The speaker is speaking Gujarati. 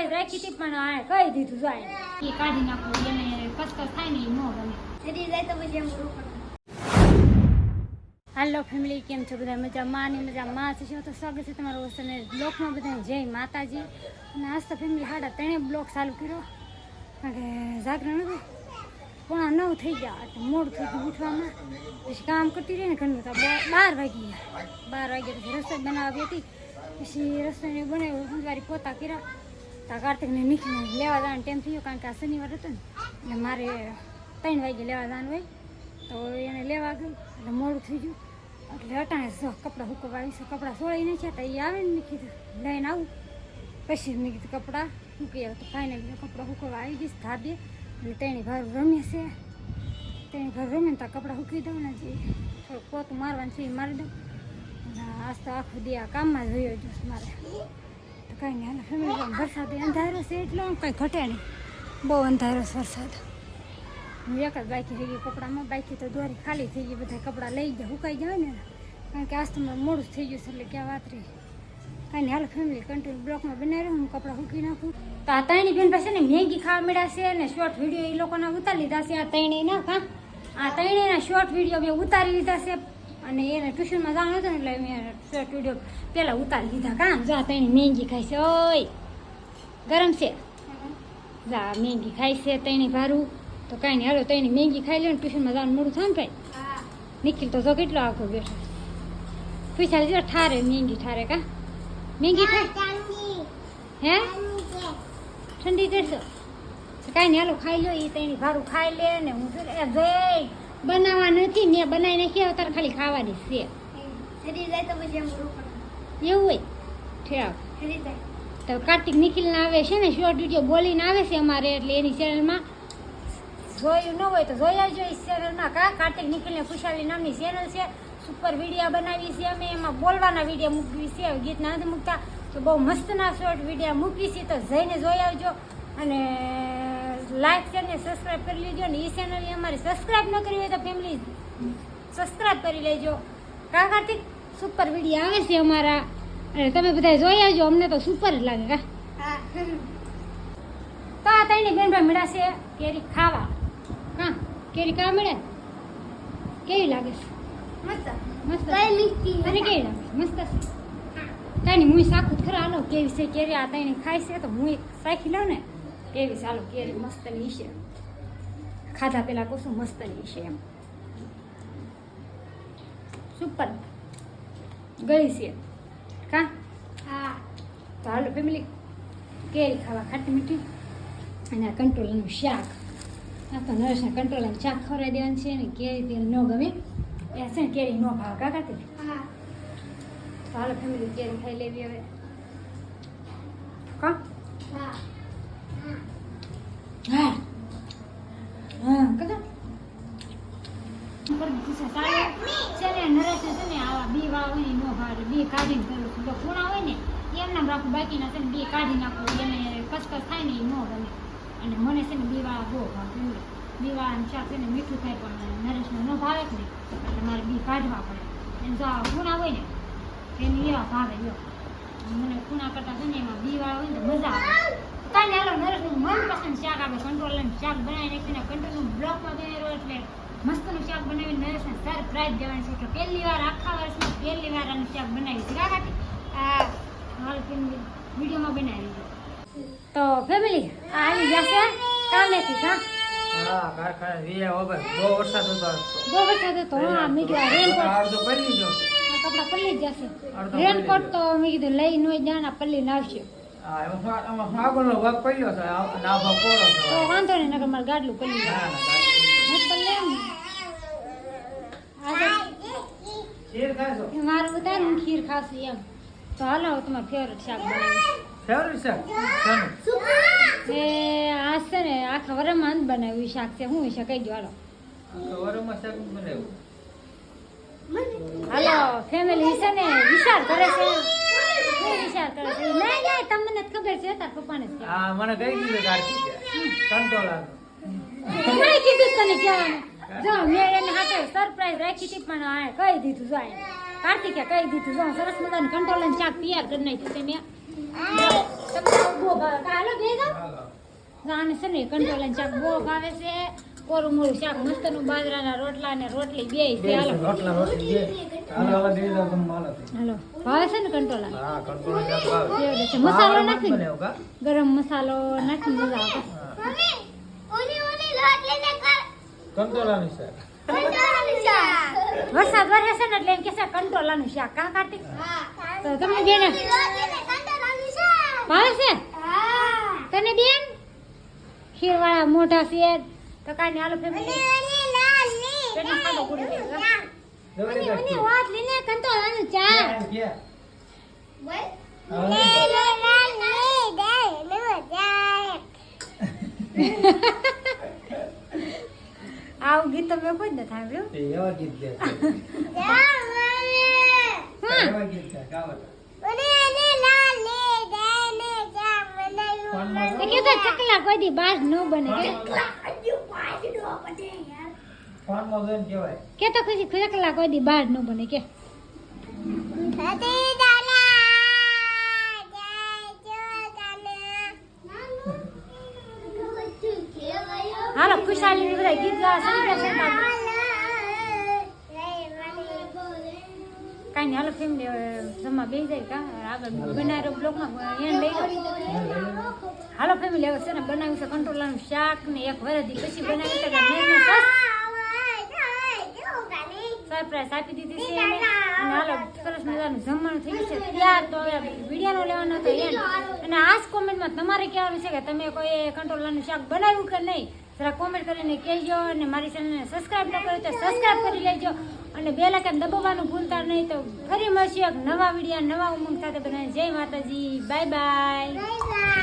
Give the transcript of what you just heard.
સરપ્રાઈઝ રાખી હતી પણ આ કહી દીધું જાય એ કાઢી નાખો એને કસકસ થાય ને એ ન ગમે. હજી જાય તો પછી એમ હાલો ફેમિલી કેમ છો બધા? મજામાં? ને મજામાં? છો તો સ્વાગત છે તમારું વસને બ્લોકમાં બધા જય માતાજી. અને આજ તો ફેમિલી સાડા ત્રણે બ્લોક ચાલુ કર્યો. કારણ કે જાગરણ હતું. પોણા નવ થઈ ગયા એટલે મોડું થઈ ગયું ઉઠવામાં. પછી કામ કરતી રહી ને ઘરનું તો બાર વાગી ગયા. બાર વાગ્યા પછી રસોઈ બનાવી હતી. પછી રસોઈને બનાવ્યું સંજવારી પોતા કર્યા. તો કાર્તિકને નીકળીને લેવા જવાનું ટાઈમ થયો કારણ કે આ શનિવાર હતો ને મારે ત્રણ વાગે લેવા જવાનું હોય. તો એને લેવા ગઈ, એટલે મોડું થઈ ગયું. એટલે અટાણે કપડાં હુકવા આવીશું કપડાં સોળી નહીં છે તો એ આવે ને કીધું, લઈને આવું. પછી મેં કીધું, કપડાં મૂકી આવું. તો ફાઇનલ કપડાં હુકવા આવી ગઈશ ધાબે. અને તેણી ઘર રમે છે. તેની ઘર રમે તો કપડાં હુકી દઉં ને જે થોડુંક પોતું મારવાનું છે એ મારી દઉં. અને આજ તો આખો દી આ કામમાં જ રહ્યો જોશ મારે. કાંઈ નહીં, હાલો. ફેમિલી વરસાદ અંધારો છે એટલો કાંઈ ઘટે નહીં. બહુ અંધારો છે વરસાદ. હું એક જ બાકી થઈ ગઈ કપડામાં. બાકી તો દોરી ખાલી થઈ ગઈ બધા કપડાં લઈ ગયા, હુકાઈ જાય ને કારણ કે આજ તો મોડું થઈ ગયું છે એટલે ક્યાં વાત રહી. કાંઈ નહીં, હાલ ફેમિલી કન્ટિન્યુ બ્લોકમાં બનાવી રહ્યું હું કપડાં મૂકી નાખું. તો આ ત્રણેય બેન પાસે ને મેગી ખાવા મળ્યા છે અને શોર્ટ વીડિયો એ લોકોના ઉતારી લીધા છે, આ ત્રણેય ના આ ત્રણેયના શોર્ટ વીડિયો મેં ઉતારી લીધા છે. અને એને ટ્યુશનમાં જવાનું હતું ને એટલે મેં શોર્ટ વીડિયો પહેલાં ઉતારી લીધા કાં જા આ મેંગી ખાય છે ઓય ગરમ છે. જા મેંગી ખાય છે તેની ભારું. તો કાંઈ નહીં હાલો ત્રણેય મેંગી ખાઈ લે ને ટ્યુશનમાં જવાનું મોડું થાય ને કાંઈ નિખિલ તો જો કેટલો આખો બેઠો પૈસા જો ઠારે મેંગી ઠારે કા? મેંગી ઠારે હે? ઠંડી કરશો? કાંઈ નહીં હાલો ખાઈ લો એ તેની ભારું ખાઈ લે ને હું એ જઈ. બનાવવા નથી મેં બનાવીને નાખી તારે ખાલી ખાવાની છે. શરીર જાય તો પછી એમ એવું હોય? ઠેક જાય. તો કાર્તિક નિખિલને આવે છે ને શોર્ટ વીડિયો બોલીને આવે છે અમારે એટલે એની ચેનલમાં જોયું ન હોય તો જોઈ આવજો એ ચેનલમાં કા? કાર્તિક નિખિલને ખુશાલી નામની ચેનલ છે. સુપર વિડીયા બનાવી છે અમે. એમાં બોલવાના વીડિયો મૂકવી છે. ગીતના નથી મૂકતા. તો બહુ મસ્તના શોર્ટ વિડીયા મૂકી છે. તો જઈને જોઈ આવજો. અને લાઈક શેર ને સબસ્ક્રાઈબ કરી લેજો ને એ ચેનલ અમારી સબસ્ક્રાઈબ ન કરી હોય તો ફેમિલી સબસ્ક્રાઈબ કરી લેજો. કા કાર્તિક સુપર વીડિયો આવે છે અમારા. અને તમે બધા જોઈ આવજો અમને તો સુપર જ લાગે કા. હા. તો આ ત્રણેય બેનભાઈ મળ્યા છે. કેરી ખાવા. હા કેરી કા મળે કેવી લાગે છે? મસ્ત. મસ્ત અને કેવી લાગે. મસ્ત છે? કાંઈ નહીં હું સાખું ખરા હાલો કેવી છે કેરી આ ત્રણે ખાય છે તો હું એક શાખી લઉં ને. કેવી ચાલો કેરી કેરી મસ્તની છે ખાધા પેલા કોશું મસ્તની છે એમ. સુપર ગઈ છે. કા? હા. તો હાલો ફેમિલી કેરી ખાવા ખાટી મીઠી. અને આ કંટ્રોલનું શાક. આ તો નરેશને કંટ્રોલનું શાક ખવડાવી દેવાનું છે ને કેરી તેલ ન ગમે. એ છે ને કેરી ન ભાવ કાકા? તે હા. તો હાલો ફેમિલી કેરી ખાઈ લેવી હવે કા હા હા હા કદા કરી દીધું છે છે ને નરેશને છે ને આવા બી હોય ને નો બી કાઢીને કરું જો ખૂણા હોય ને, એમને રાખું બાકીના છે ને બી કાઢી નાખું એને કચકચ થાય ને એ ન ગમે. અને મને છે ને બી વાળા બહુ ભાવે બી વાળાનું શાક છે ને મીઠું થાય પણ નરેશને ન ભાવે જ ને, એટલે મારે બી કાઢવા પડે. અને જો આ ખૂણા હોય ને, એને એવા ભાવે જો મને ખૂણા કરતા છે ને એમાં બી વાળા હોય ને મજા આવે. કાંઈ હાલો નરેશનું મનપસંદ શાક આવે કંટ્રોલ શાક બનાવી નાખીને કંટ્રોલ બ્લોકમાં બનાવ્યો એટલે મસ્તનું શાક બનાવીને નરેશને સરપ્રાઈઝ દેવાની છે. કે પહેલી વાર આખા વર્ષમાં પહેલી વાર આનું શાક બનાવી છે. કાકાથી આ હાલ વિડીયોમાં બનાવી તો ફેમિલી આ આવી જશે કામેથી કા હા? કારખાને વીએ વગર બહુ વરસાદ હતો બહુ વરસાદ હતો હા મેં કીધું રેનકોટ પડી ગયો. આ પલ્લી જ જશે રેનકોટ તો મેં કીધું લઈ નો જાના પલ્લી આવશે હા એમાં શું- એમાં શું આગળનો ભાગ પડ્યો છે. આ- અને આ ભાગ કોરો છે. તો વાંધો નહીં નગર મારે ગાડલું પલ્લી. જાય ના, ગાડી. મત પલ્લે એમ ને. આજે મારું ઉતાર હું ખીર ખાશું એમ. તો હાલો તમારું ફેવરેટ શાક બનાવ્યું ફેવરિટ એ આ છે ને આખા વરમાં બનાવ્યું શાક છે. હું વિશે કહી દો હાલો. વરમાં શાક બનાવ્યું. હાલો ફેમિલી છે ને વિચાર કરે છે. વિચાર કરે છે. નહીં નહીં તમને ખબર છે તાર પપ્પાને હા મને કહી દીધું કીધું તને કહેવાનું. જો મેં એને હાથે સરપ્રાઈઝ રાખી હતી પણ આ કહી દીધું જો એને કાર્તિકે કહી દીધું જો સરસ મજાનું કંટ્રોલ ચાક તૈયાર કરી નાખ્યું છે મેં. તમને બહુ ભાવે હાલો બે જાઓ. હાલો. આને છે ને કંટોલાનું ચાક બહુ ભાવે છે. કોરું મોરું શાક મસ્તનું બાજરાના રોટલા ને રોટલી બે છે. હાલો. રોટલા રોટલી બે. હાલો, હવે દઈ દો તમે હાલો. હાલો. ભાવે છે ને કંટોલા હા, કંટોળા ભાવે. છે. મસાલો નાખી. ગરમ મસાલો નાખી મજા આવે ઓલી ઓલી લોટ લઈને કર કંટોળાનું શાક. વરસાદ વરસે છે ને એટલે એમ કે છે કંટોલાનું શાક. કા કાર્તિક? તો તમે બેન. ભાવે છે? તને બેન ખીરવાળા મોઢા છે. તો કાંઈ હાલો ફેમિલી પેટમાં પૂરી મને વાત લઈને કંટોલાનું શાક. આવું ગીત તો મેં કોઈ નથી સાંભળ્યું? તે એવા ગીત એવા ગાવા ચકલા કોઈ દી બાજ ન બને. કે તો ખુશી ચકલા કોઈ દી બાજ ન બને કે. ખુશાલી ની બધા ગીત ગાવા કાંઈ હાલો ફેમિલી જમવા બેસી જાય કા? આગળ બનાવ્યો બ્લોકમાં એન લઈ લો હાલો ફેમિલી હવે છે ને બનાવ્યું છે કંટ્રોલાનું શાક ને એક વરદી પછી બનાવ્યું છે સરપ્રાઈઝ આપી દીધી છે અને હાલો સરસ મજાનું જમવાનું થઈ ગયું છે. ત્યાર તો હવે વિડીયોનો લેવાનો હતો એમ. અને આ કોમેન્ટમાં તમારે કહેવાનું છે કે તમે કોઈ કંટ્રોલાનું શાક બનાવ્યું કે નહીં? જરા કોમેન્ટ કરીને કહેજો અને મારી ચેનલને સબસ્ક્રાઇબ ન કર્યું તો સબસ્ક્રાઇબ કરી લેજો. અને બે લાખ દબાવવાનું ભૂલતા નહીં તો ફરી મળશે એક નવા વિડીયા નવા ઉમંગ સાથે બનાવીને જય માતાજી. Bye bye.